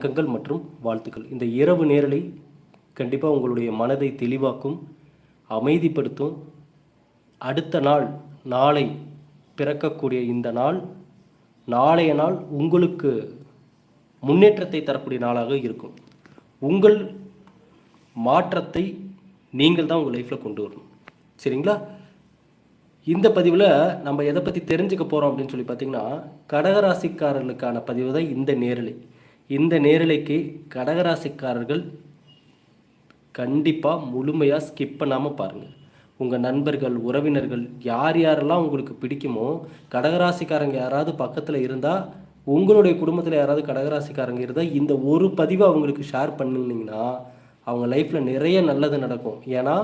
வணக்கங்கள் மற்றும் வாழ்த்துக்கள். இந்த இரவு நேரலை கண்டிப்பாக உங்களுடைய மனதை தெளிவாக்கும் அமைதிப்படுத்தும். அடுத்த நாள் நாளை பிறக்கக்கூடிய இந்த நாள் நாளைய நாள் உங்களுக்கு முன்னேற்றத்தை தரக்கூடிய நாளாக இருக்கும். உங்கள் மாற்றத்தை நீங்கள் தான் உங்கள் லைஃப்பில் கொண்டு வரணும். சரிங்களா? இந்த பதிவில் நம்ம எதை பற்றி தெரிஞ்சுக்க போகிறோம் அப்படின்னு சொல்லி பார்த்தீங்கன்னா கடகராசிக்காரர்களுக்கான பதிவு தான் இந்த நேரலை. இந்த நேரலைக்கு கடகராசிக்காரர்கள் கண்டிப்பாக முழுமையாக ஸ்கிப் பண்ணாமல் பாருங்கள் உங்கள் நண்பர்கள் உறவினர்கள் யார் யாரெல்லாம் உங்களுக்கு பிடிக்குமோ கடகராசிக்காரங்க யாராவது பக்கத்தில் இருந்தால் உங்களுடைய குடும்பத்தில் யாராவது கடகராசிக்காரங்க இருந்தால் இந்த ஒரு பதிவை அவங்களுக்கு ஷேர் பண்ணிங்கன்னா அவங்க லைஃப்பில் நிறைய நல்லது நடக்கும். ஏன்னா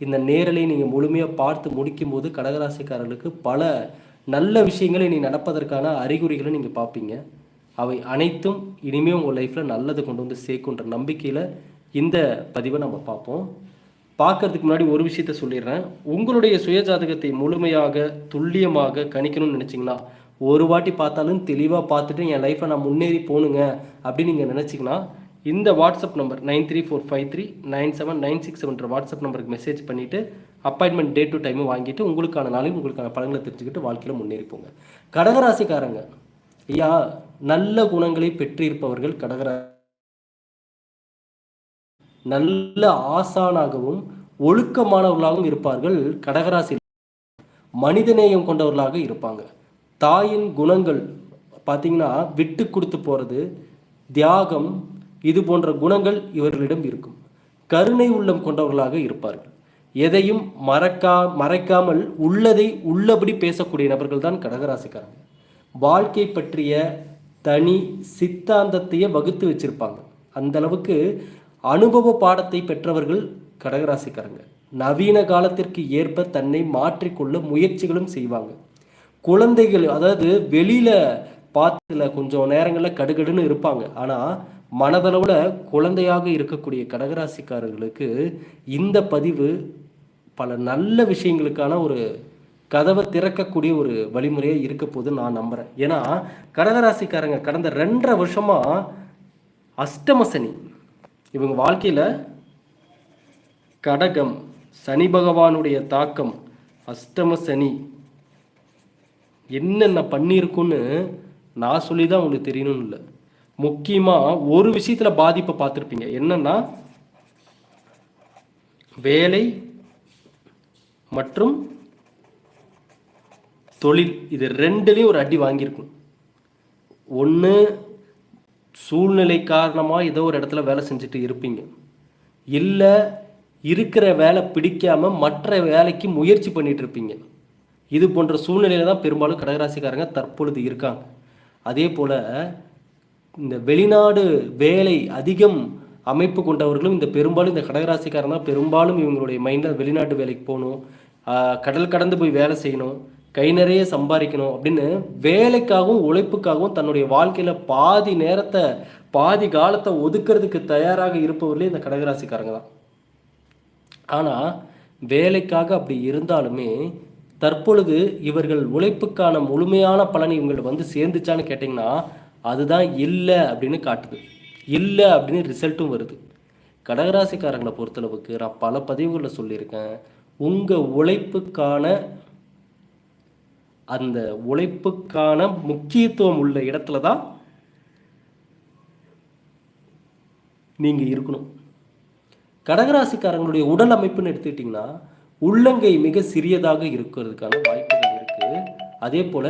இந்த நேரலை நீங்கள் முழுமையாக பார்த்து முடிக்கும்போது கடகராசிக்காரர்களுக்கு பல நல்ல விஷயங்களை நீ நடப்பதற்கான அறிகுறிகளை நீங்கள் பார்ப்பீங்க. அவை அனைத்தும் இனிமேல் உங்கள் லைஃப்பில் நல்லது கொண்டு வந்து சேர்க்குன்ற நம்பிக்கையில் இந்த பதிவை நம்ம பார்ப்போம். பார்க்கறதுக்கு முன்னாடி ஒரு விஷயத்த சொல்லிடுறேன். உங்களுடைய சுயஜாதகத்தை முழுமையாக துல்லியமாக கணிக்கணும்னு நினச்சிங்கன்னா ஒரு வாட்டி பார்த்தாலும் தெளிவாக பார்த்துட்டு என் லைஃப்பை நான் முன்னேறி போகணுங்க அப்படின்னு நீங்கள் நினச்சிங்கன்னா இந்த WhatsApp number nine three four five three nine seven nine six செவன்ற WhatsApp நம்பருக்கு மெசேஜ் பண்ணிவிட்டு அப்பாயின்மெண்ட் டே டு டைமும் வாங்கிட்டு உங்களுக்கான நாளையும் உங்களுக்கான பலன்களை தெரிஞ்சுக்கிட்டு வாழ்க்கையில் முன்னேறி போங்க. கடகராசிக்காரங்க ஐயா நல்ல குணங்களை பெற்றிருப்பவர்கள் கடகரா நல்ல ஆசானாகவும் ஒழுக்கமானவர்களாகவும் இருப்பார்கள் கடகராசி மனிதநேயம் கொண்டவர்களாக இருப்பாங்க. தாயின் குணங்கள் பார்த்தீங்கன்னா விட்டு கொடுத்து போகிறது தியாகம் இது போன்ற குணங்கள் இவர்களிடம் இருக்கும். கருணை உள்ளம் கொண்டவர்களாக இருப்பார்கள். எதையும் மறக்கா மறைக்காமல் உள்ளதை உள்ளபடி பேசக்கூடிய நபர்கள் தான் கடகராசிக்காரங்க. வாழ்க்கை பற்றிய தனி சித்தாந்தத்தையே வகுத்து வச்சிருப்பாங்க. அந்த அளவுக்கு அனுபவ பாடத்தை பெற்றவர்கள் கடகராசிக்காரங்க. நவீன காலத்திற்கு ஏற்ப தன்னை மாற்றிக்கொள்ள முயற்சிகளும் செய்வாங்க. குழந்தைகள் அதாவது வெளியில் பார்த்துல கொஞ்சம் நேரங்களில் கடுகடுன்னு இருப்பாங்க. ஆனால் மனதளவில் குழந்தையாக இருக்கக்கூடிய கடகராசிக்காரர்களுக்கு இந்த பதிவு பல நல்ல விஷயங்களுக்கான ஒரு கதவை திறக்கக்கூடிய ஒரு வழிமுறையாக இருக்க போது நான் நம்புகிறேன் ஏன்னா கடகராசிக்காரங்க கடந்த ரெண்டரை வருஷமாக அஷ்டம சனி. இவங்க வாழ்க்கையில் கடகம் சனி பகவானுடைய தாக்கம் அஷ்டம சனி என்னென்ன பண்ணியிருக்குன்னு நான் சொல்லி தான் உங்களுக்கு தெரியணும்னு இல்லை. முக்கியமாக ஒரு விஷயத்தில் பாதிப்பை பார்த்துருப்பீங்க. என்னன்னா வேலை மற்றும் தொழில் இது ரெண்டுலேயும் ஒரு அடி வாங்கியிருக்கும் ஒன்று சூழ்நிலை காரணமாக ஏதோ ஒரு இடத்துல வேலை செஞ்சுட்டு இருப்பீங்க. இல்லை இருக்கிற வேலை பிடிக்காமல் மற்ற வேலைக்கு முயற்சி பண்ணிட்டு இருப்பீங்க. இது போன்ற சூழ்நிலையில தான் பெரும்பாலும் கடகராசிக்காரங்க தற்பொழுது இருக்காங்க. அதே போல் இந்த வெளிநாடு வேலை அதிகம் அமைப்பு கொண்டவர்களும் இந்த பெரும்பாலும் இந்த கடகராசிக்காரன் தான் பெரும்பாலும் இவங்களுடைய மைண்டில் வெளிநாட்டு வேலைக்கு போகணும். கடல் கடந்து போய் வேலை செய்யணும். கை நிறைய சம்பாதிக்கணும் அப்படின்னு வேலைக்காகவும் உழைப்புக்காகவும் தன்னுடைய வாழ்க்கையில் பாதி நேரத்தை பாதி காலத்தை ஒதுக்கிறதுக்கு தயாராக இருப்பவர்களே இந்த கடகராசிக்காரங்க தான். ஆனால் வேலைக்காக அப்படி இருந்தாலுமே தற்பொழுது இவர்கள் உழைப்புக்கான முழுமையான பலன் இவங்களை வந்து சேர்ந்துச்சான்னு கேட்டிங்கன்னா அதுதான் இல்லை அப்படின்னு காட்டுது. இல்லை அப்படின்னு ரிசல்ட்டும் வருது. கடகராசிக்காரங்களை பொறுத்தளவுக்கு நான் பல பதிவுகளில் சொல்லியிருக்கேன். உங்கள் உழைப்புக்கான அந்த உழைப்புக்கான முக்கியத்துவம் உள்ள இடத்துல தான் நீங்கள் இருக்கணும். கடகராசிக்காரங்களுடைய உடல் அமைப்புன்னு எடுத்துக்கிட்டிங்கன்னா உள்ளங்கை மிக சிறியதாக இருக்கிறதுக்கான வாய்ப்புகள் இருக்கு. அதே போல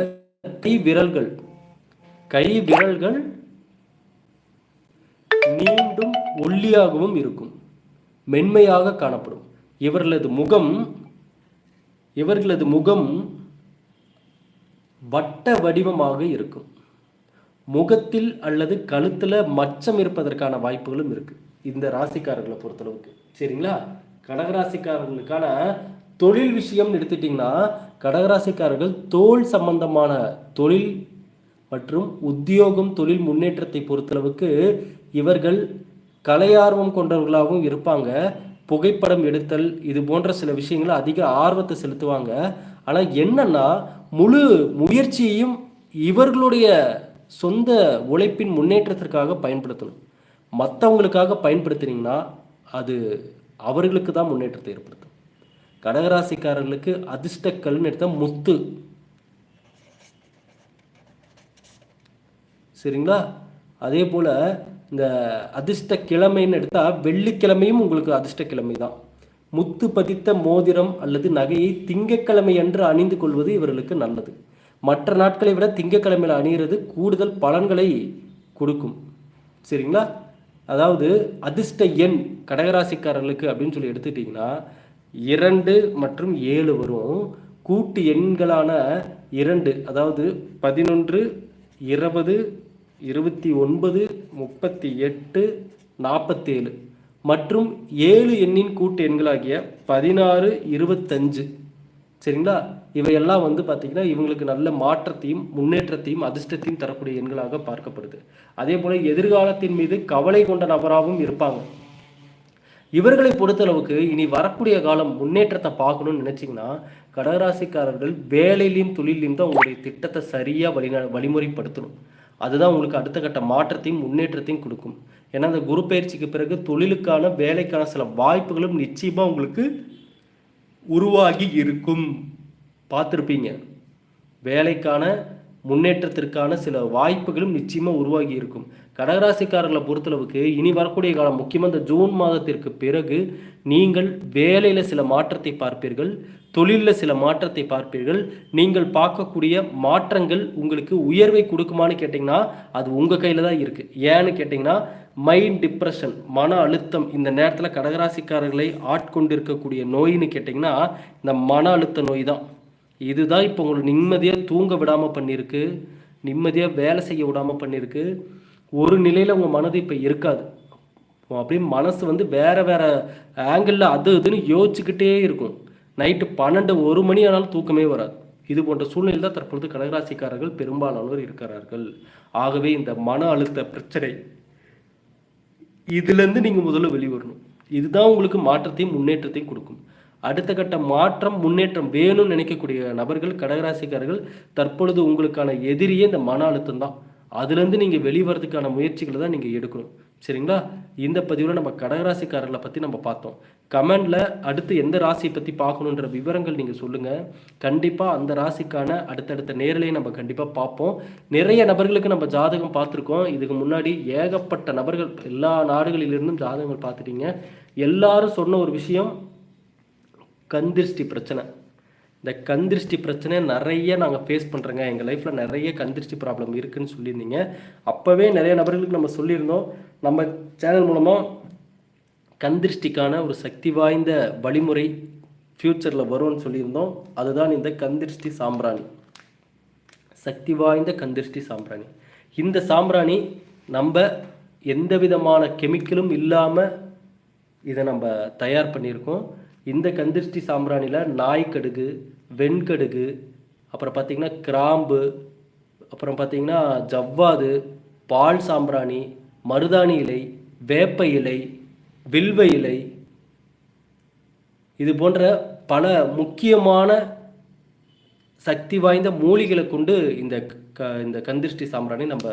கை விரல்கள். கை விரல்கள் நீண்டும் ஒல்லியாகவும் இருக்கும். மென்மையாக காணப்படும். இவர்களது முகம் இவர்களது முகம் வட்ட வடிவமாக இருக்கும். முகத்தில் அல்லது கழுத்தில் மச்சம் இருப்பதற்கான வாய்ப்புகளும் இருக்கு. இந்த ராசிக்காரர்களை பொறுத்தளவுக்கு. சரிங்களா? கடகராசிக்காரர்களுக்கான தொழில் விஷயம்னு எடுத்துட்டிங்கன்னா கடகராசிக்காரர்கள் தோல் சம்பந்தமான தொழில் மற்றும் உத்தியோகம் தொழில் முன்னேற்றத்தை பொறுத்தளவுக்கு இவர்கள் கலையார்வம் கொண்டவர்களாகவும் இருப்பாங்க. புகைப்படம் எடுத்தல் இது போன்ற சில விஷயங்களை அதிக ஆர்வத்தை செலுத்துவாங்க. ஆனால் என்னன்னா முழு முயற்சியையும் இவர்களுடைய சொந்த உழைப்பின் முன்னேற்றத்திற்காக பயன்படுத்தணும். மற்றவங்களுக்காக பயன்படுத்துனீங்கன்னா அது அவர்களுக்கு தான் முன்னேற்றத்தை ஏற்படுத்தும். கடகராசிக்காரர்களுக்கு அதிர்ஷ்டக்கல்னு எடுத்தால் முத்து. சரிங்களா? அதே போல் இந்த அதிர்ஷ்ட கிழமைன்னு எடுத்தால் வெள்ளிக்கிழமையும் உங்களுக்கு அதிர்ஷ்ட கிழமை தான். முத்து பதித்த மோதிரம் அல்லது நகையை திங்கக்கிழமை அன்று அணிந்து கொள்வது இவர்களுக்கு நல்லது. மற்ற நாட்களை விட திங்கக்கிழமையில் அணிகிறது கூடுதல் பலன்களை கொடுக்கும். சரிங்களா? அதாவது அதிர்ஷ்ட எண் கடகராசிக்காரர்களுக்கு அப்படின்னு சொல்லி எடுத்துக்கிட்டிங்கன்னா இரண்டு மற்றும் ஏழு வரும். கூட்டு எண்களான இரண்டு அதாவது பதினொன்று இருபது இருபத்தி ஒன்பது முப்பத்தி எட்டு நாற்பத்தேழு மற்றும் ஏழு எண்ணின் கூட்டு எண்களாகிய பதினாறு இருபத்தஞ்சு. சரிங்களா? இவையெல்லாம் வந்து பார்த்திங்கன்னா இவங்களுக்கு நல்ல மாற்றத்தையும் முன்னேற்றத்தையும் அதிர்ஷ்டத்தையும் தரக்கூடிய எண்களாக பார்க்கப்படுது. அதே போல் எதிர்காலத்தின் மீது கவலை கொண்ட நபராகவும் இருப்பாங்க. இவர்களை பொறுத்தளவுக்கு இனி வரக்கூடிய காலம் முன்னேற்றத்தை பார்க்கணும்னு நினச்சிங்கன்னா கடகராசிக்காரர்கள் வேலையிலையும் தொழிலையும் தான் உங்களுடைய திட்டத்தை சரியாக வழி வழிமுறைப்படுத்தணும். அதுதான் உங்களுக்கு அடுத்த கட்ட மாற்றத்தையும் முன்னேற்றத்தையும் கொடுக்கும். ஏன்னா அந்த குரு பயிற்சிக்கு பிறகு தொழிலுக்கான வேலைக்கான சில வாய்ப்புகளும் நிச்சயமாக உங்களுக்கு உருவாகி இருக்கும். பார்த்துருப்பீங்க. வேலைக்கான முன்னேற்றத்திற்கான சில வாய்ப்புகளும் நிச்சயமாக உருவாகி இருக்கும். கடகராசிக்காரர்களை பொறுத்தளவுக்கு இனி வரக்கூடிய காலம் முக்கியமாக இந்த ஜூன் மாதத்திற்கு பிறகு நீங்கள் வேலையில் சில மாற்றத்தை பார்ப்பீர்கள் தொழிலில் சில மாற்றத்தை பார்ப்பீர்கள். நீங்கள் பார்க்கக்கூடிய மாற்றங்கள் உங்களுக்கு உயர்வை கொடுக்குமான்னு கேட்டிங்கன்னா அது உங்கள் கையில் தான் இருக்குது ஏன்னு கேட்டிங்கன்னா மைண்ட் டிப்ரெஷன் மன அழுத்தம் இந்த நேரத்தில் கடகராசிக்காரர்களை ஆட்கொண்டிருக்கக்கூடிய நோயின்னு கேட்டிங்கன்னா இந்த மன அழுத்த நோய் தான். இதுதான் இப்போ உங்களை நிம்மதியாக தூங்க விடாமல் பண்ணியிருக்கு நிம்மதியாக வேலை செய்ய விடாமல் பண்ணியிருக்கு. ஒரு நிலையில் உங்கள் மனது இப்போ இருக்காது. அப்படியே மனசு வந்து வேறு வேறு ஆங்கிளில் அது இதுன்னு யோசிச்சுக்கிட்டே இருக்கும். நைட்டு பன்னெண்டு ஒரு மணி ஆனாலும் தூக்கமே வராது. இது போன்ற சூழ்நிலை தான் தற்பொழுது கடகராசிக்காரர்கள் பெரும்பாலானோர் இருக்கிறார்கள். ஆகவே இந்த மன அழுத்த பிரச்சனை இதுலேருந்து நீங்கள் முதல்ல வெளிவரணும். இதுதான் உங்களுக்கு மாற்றத்தையும் முன்னேற்றத்தையும் கொடுக்கும். அடுத்த கட்ட மாற்றம் முன்னேற்றம் வேணும்னு நினைக்கக்கூடிய நபர்கள் கடகராசிக்காரர்கள் தற்பொழுது உங்களுக்கான எதிரியே இந்த மன அழுத்தம் தான். அதுலேருந்து நீங்கள் வெளிவரதுக்கான முயற்சிகளை தான் நீங்கள் எடுக்கணும். சரிங்களா? இந்த பதிவில் நம்ம கடகராசிக்காரர்களை பற்றி நம்ம பார்த்தோம். கமெண்டில் அடுத்து எந்த ராசியை பற்றி பார்க்கணுன்ற விவரங்கள் நீங்கள் சொல்லுங்கள் கண்டிப்பாக அந்த ராசிக்கான அடுத்தடுத்த நேரலையை நம்ம கண்டிப்பாக பார்ப்போம். நிறைய நபர்களுக்கு நம்ம ஜாதகம் பார்த்துருக்கோம். இதுக்கு முன்னாடி ஏகப்பட்ட நபர்கள் எல்லா நாடுகளிலிருந்தும் ஜாதகங்கள் பார்த்துட்டீங்க. எல்லாரும் சொன்ன ஒரு விஷயம் கந்திருஷ்டி பிரச்சனை. இந்த கந்திருஷ்டி பிரச்சனை நிறைய நாங்கள் ஃபேஸ் பண்ணுறோங்க எங்கள் லைஃப்பில் நிறைய கந்திருஷ்டி ப்ராப்ளம் இருக்குதுன்னு சொல்லியிருந்தீங்க. அப்போவே நிறைய நபர்களுக்கு நம்ம சொல்லியிருந்தோம். நம்ம சேனல் மூலமாக கந்திருஷ்டிக்கான ஒரு சக்தி வாய்ந்த வழிமுறை ஃப்யூச்சரில் வரும்னு சொல்லியிருந்தோம். அதுதான் இந்த கந்திருஷ்டி சாம்பிராணி. சக்தி வாய்ந்த கந்திருஷ்டி சாம்பிராணி. இந்த சாம்பிராணி நம்ம எந்த விதமான கெமிக்கலும் இல்லாமல் இதை நம்ம தயார் பண்ணியிருக்கோம். இந்த கந்திருஷ்டி சாம்பிராணியில் நாய்க்கடுகு வெண்கடுகு அப்புறம் பார்த்திங்கன்னா கிராம்பு அப்புறம் பார்த்திங்கன்னா ஜவ்வாது பால் சாம்பிராணி மருதாணி இலை வேப்ப இலை வில்வ இலை இது போன்ற பல முக்கியமான சக்தி வாய்ந்த மூலிகளை கொண்டு இந்த க இந்த கந்திருஷ்டி சாம்பிராணி நம்ம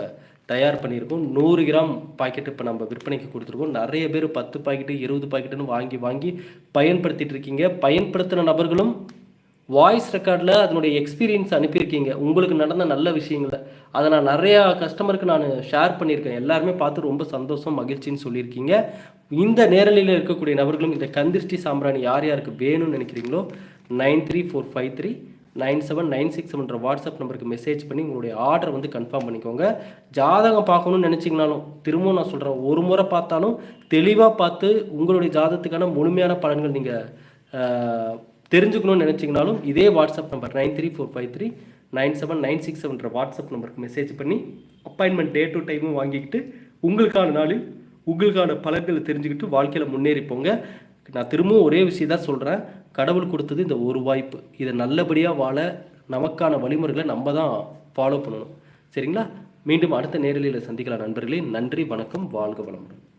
தயார் பண்ணியிருக்கோம். நூறு கிராம் பாக்கெட் இப்போ நம்ம விற்பனைக்கு கொடுத்துருக்கோம். நிறைய பேர் பத்து பாக்கெட்டு இருபது பாக்கெட்டுன்னு வாங்கி வாங்கி பயன்படுத்திட்டு இருக்கீங்க. பயன்படுத்தின நபர்களும் வாய்ஸ் ரெக்கார்டில் அதனுடைய எக்ஸ்பீரியன்ஸ் அனுப்பியிருக்கீங்க. உங்களுக்கு நடந்த நல்ல விஷயங்களை. அதை நான் நிறையா கஸ்டமருக்கு நான் ஷேர் பண்ணியிருக்கேன். எல்லாருமே பார்த்து ரொம்ப சந்தோஷம் மகிழ்ச்சின்னு சொல்லியிருக்கீங்க. இந்த நேரலையில் இருக்கக்கூடிய நபர்களும் இந்த கந்திருஷ்டி சாம்பிராணி யார் யாருக்கு வேணும்னு நினைக்கிறீங்களோ nine three four five three nine seven nine six செவன்ற WhatsApp நம்பருக்கு மெசேஜ் பண்ணி உங்களுடைய ஆர்டர் வந்து கன்ஃபார்ம் பண்ணிக்கோங்க. ஜாதகம் பார்க்கணும்னு நினச்சிங்கனாலும் திரும்பவும் நான் சொல்கிறேன் ஒரு முறை பார்த்தாலும் தெளிவாக பார்த்து உங்களுடைய ஜாதகத்துக்கான முழுமையான பலன்கள் நீங்கள் தெரிஞ்சுக்கணும்னு நினச்சிங்கனாலும் இதே WhatsApp number nine three four five three nine seven nine six செவன்ற WhatsApp நம்பருக்கு மெசேஜ் பண்ணி அப்பாயின்மெண்ட் டே டு டைமும் வாங்கிக்கிட்டு உங்களுக்கான நாளில் உங்களுக்கான பலன்களை தெரிஞ்சுக்கிட்டு வாழ்க்கையில் முன்னேறி போங்க. நான் திரும்பவும் ஒரே விஷயம் தான் சொல்கிறேன் கடவுள் கொடுத்தது இந்த ஒரு வாய்ப்பு. இதை நல்லபடியாக வாழ நமக்கான வழிமுறைகளை நம்ம தான் ஃபாலோ பண்ணணும். சரிங்களா? மீண்டும் அடுத்த நேரலையில் சந்திக்கலாம் நண்பர்களே. நன்றி வணக்கம் வாழ்க வளமுடன்.